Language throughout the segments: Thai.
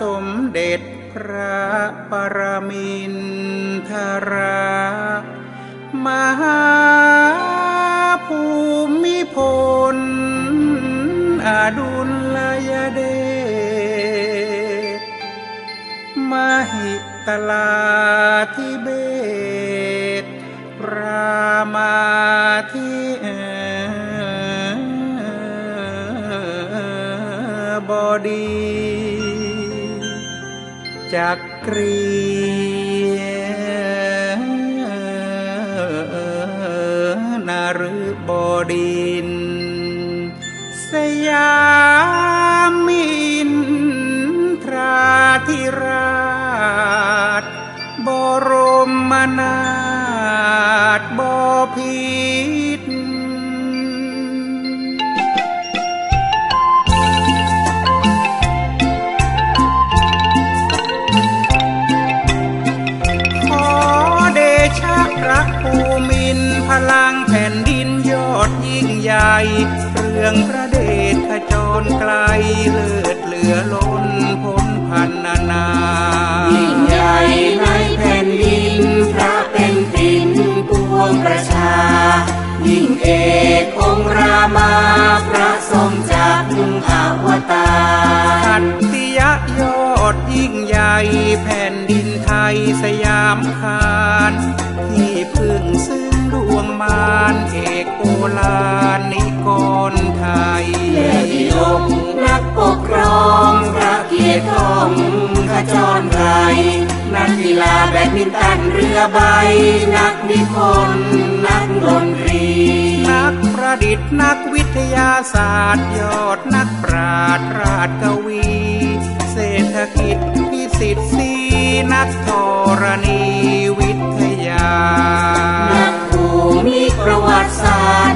สมเด็จพระปรมินทรามหาภูมิพลอดุลยเดชมหิตลาทิเบตรามาธิบอดี จักกรีนารุบดิน สยามินทราธิราช บรมนา ยิ่งเอกองค์รามาพระทรงจักอวตารขัตติยะยอดยิ่งใหญ่แผ่นดินไทยสยามคารที่พึ่งซึ่งดวงมารเอกโอลานนิกรไทยเลิศยกนักปกครอง ขจรไทยนักกีฬาแบดมินตันเรือใบ นักนิพนธ์นักดนตรี นักประดิษฐ์นักวิทยาศาสตร์ยอดนักปราชญ์ราชกวี เศรษฐกิจพิสิทธิ์สีนักธรณีวิทยา นักภูมิประวัติศาสตร์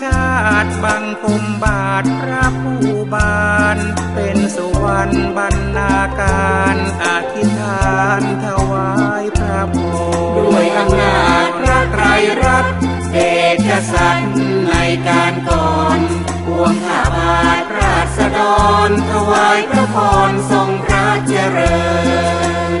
ชาติบังคมบาทพระผู้บาน เป็นสุวรรณบรรณาการอธิษฐานถวายพระพรด้วยอำนาจพระไตรรัตน์เดชสัตว์ในการก่อนปวงข้าบาทราษฎรถวายพระพรทรงพระเจริญ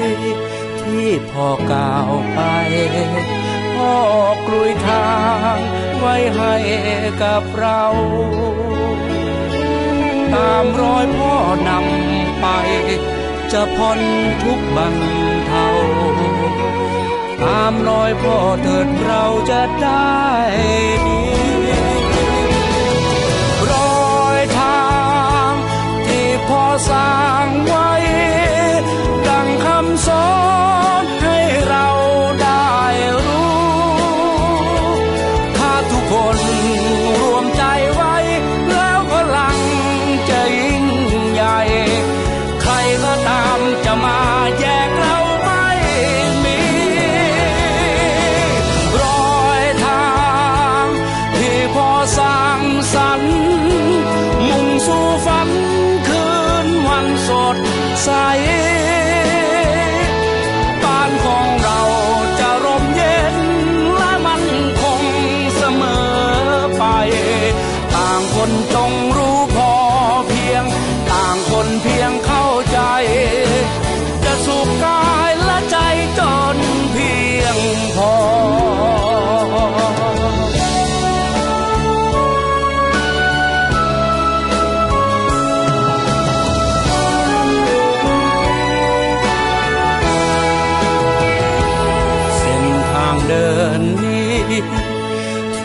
ที่พ่อก้าวไป พ่อกลุยทางไว้ให้กับเรา ตามรอยพ่อนำไป จะพ้นทุกบันเทาตามรอยพ่อเถิดเราจะได้ดีรอยทางที่พ่อสร้างไว้ ด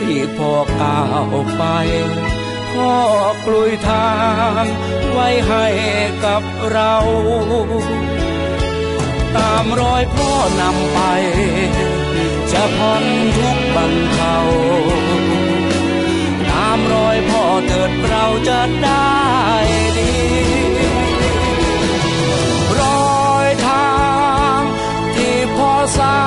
ที่พ่อก้าวไป พ่อกลุยทางไว้ให้กับเรา ตามรอยพ่อนำไป จะพ้นทุกบรรเทาตามรอยพ่อเถิดเราจะได้ดีรอยทางที่พ่อสร้าง